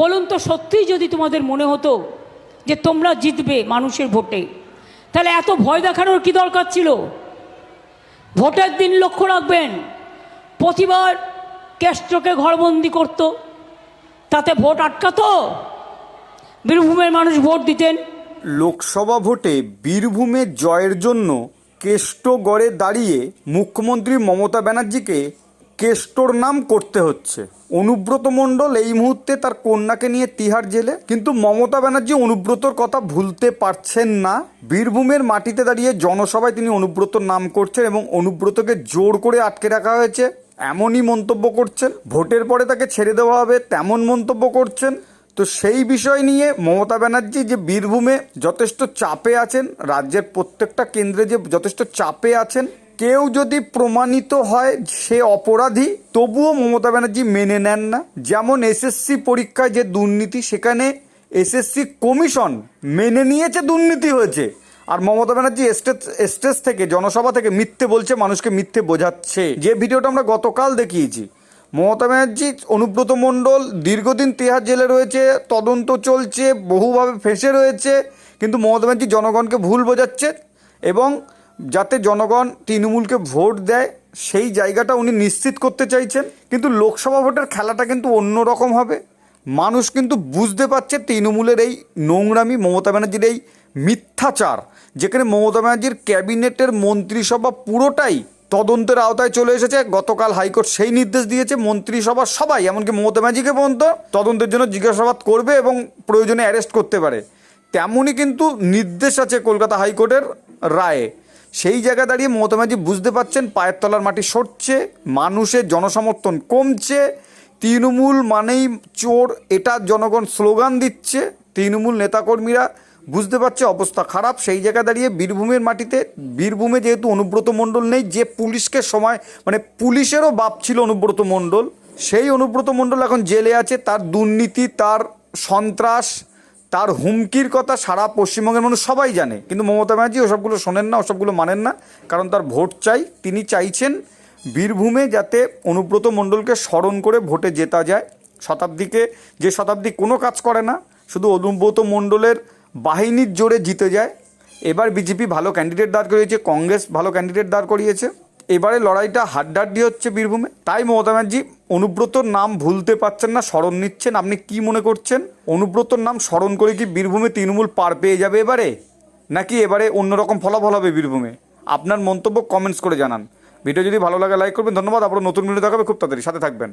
বলুন তো সত্যিই যদি তোমাদের মনে হতো যে তোমরা জিতবে মানুষের ভোটে, তাহলে এত ভয় দেখানোর কি দরকার ছিল? ভোটের দিন লক্ষ্য রাখবেন, প্রতিবার কেষ্টকে ঘরবন্দি করত, তাতে ভোট আটকাতো। বীরভূমের মানুষ ভোট দিতেন। লোকসভা ভোটে বীরভূমে জয়ের জন্য কেষ্টগড়ে দাঁড়িয়ে মুখ্যমন্ত্রী মমতা ব্যানার্জিকে কেষ্টর নাম করতে হচ্ছে। অনুব্রত মণ্ডল এই মুহূর্তে তার কন্যাকে নিয়ে তিহার জেলে, কিন্তু মমতা ব্যানার্জি অনুব্রতর কথা ভুলতে পারছেন না। বীরভূমের মাটিতে দাঁড়িয়ে জনসভায় তিনি অনুব্রতর নাম করছেন এবং অনুব্রতকে জোর করে আটকে রাখা হয়েছে, এমনই মন্তব্য করছেন। ভোটের পরে তাকে ছেড়ে দেওয়া হবে তেমন মন্তব্য করছেন। তো সেই বিষয় নিয়ে মমতা ব্যানার্জি যে বীরভূমে যথেষ্ট চাপে আছেন, রাজ্যের প্রত্যেকটা কেন্দ্রে যে যথেষ্ট চাপে আছেন কেউ যদি প্রমাণিত হয় সে অপরাধী, তবুও মমতা ব্যানার্জি মেনে নেন না। যেমন এসএসসি পরীক্ষায় যে দুর্নীতি, সেখানে এসএসসি কমিশন মেনে নিয়েছে দুর্নীতি হয়েছে। আর মমতা ব্যানার্জি স্টেজ থেকে, জনসভা থেকে মিথ্যে বলছে, মানুষকে মিথ্যে বোঝাচ্ছে। যে ভিডিওটা আমরা গতকাল দেখিয়েছি, মমতা ব্যানার্জি, অনুব্রত মণ্ডল, দীর্ঘদিন তিহার জেলে রয়েছে, তদন্ত চলছে, বহুভাবে ফেঁসে রয়েছে, কিন্তু মমতা ব্যানার্জি জনগণকে ভুল বোঝাচ্ছে এবং যাতে জনগণ তৃণমূলকে ভোট দেয়, সেই জায়গাটা উনি নিশ্চিত করতে চাইছেন। কিন্তু লোকসভা ভোটের খেলাটা কিন্তু অন্য রকম হবে। মানুষ কিন্তু বুঝতে পারছে তৃণমূলের এই নোংরামি, মমতা ব্যানার্জির এই মিথ্যাচার, যেখানে মমতা ব্যানার্জির ক্যাবিনেটের মন্ত্রিসভা পুরোটাই তদন্তের আওতায় চলে এসেছে। গতকাল হাইকোর্ট সেই নির্দেশ দিয়েছে, মন্ত্রিসভা সবাই, এমনকি মমতা ব্যানার্জিকে পর্যন্ত তদন্তের জন্য জিজ্ঞাসাবাদ করবে এবং প্রয়োজনে অ্যারেস্ট করতে পারে। তেমনই কিন্তু নির্দেশ আছে কলকাতা হাইকোর্টের রায়ে। সেই জায়গা দাঁড়িয়ে মমতা ব্যানার্জি বুঝতে পারছেন পায়ের তলার মাটি সরছে, মানুষের জনসমর্থন কমছে, তৃণমূল মানেই চোর, এটা জনগণ স্লোগান দিচ্ছে, তৃণমূল নেতাকর্মীরা বুঝতে পারছে অবস্থা খারাপ, সেই জায়গা দাঁড়িয়ে বীরভূমের মাটিতে, বীরভূমে যেহেতু অনুব্রত মণ্ডল নেই, যে পুলিশকে সময় মানে পুলিশেরও বাপ ছিল অনুব্রত মণ্ডল, সেই অনুব্রত মণ্ডল এখন জেলে আছে, তার দুর্নীতি, তার সন্ত্রাস তার হুমকির কথা সারা পশ্চিমবঙ্গের মানুষ সবাই জানে। কিন্তু মমতা ব্যানার্জি ওসবগুলো শোনেন না, ওসবগুলো মানেন না। কারণ তার ভোট চাই, তিনি চাইছেন বীরভূমে যাতে অনুব্রত মণ্ডলকে স্মরণ করে ভোটে জেতা যায়। শতাব্দীকে, যে শতাব্দী কোনো কাজ করে না, শুধু অনুব্রত মণ্ডলের বাহিনীর জোরে জিতে যায়। এবার বিজেপি ভালো ক্যান্ডিডেট দাঁড় করিয়েছে, কংগ্রেস ভালো ক্যান্ডিডেট দাঁড় করিয়েছে। এবারে লড়াইটা হাড্ডাহাড্ডি হচ্ছে বীরভূমে। তাই মমতা ব্যানার্জি অনুব্রতর নাম ভুলতে পারছেন না, স্মরণ নিচ্ছেন। আপনি কি মনে করছেন? অনুব্রতর নাম স্মরণ করে কি বীরভূমে তৃণমূল পার পেয়ে যাবে এবারে? নাকি এবারে অন্যরকম ফলাফল হবে বীরভূমে? আপনার মন্তব্য কমেন্টস করে জানান। ভিডিও যদি ভালো লাগে লাইক করবেন। ধন্যবাদ। আপনার নতুন ভিডিও দেখাবে। খুব তাড়াতাড়ি সাথে থাকবেন।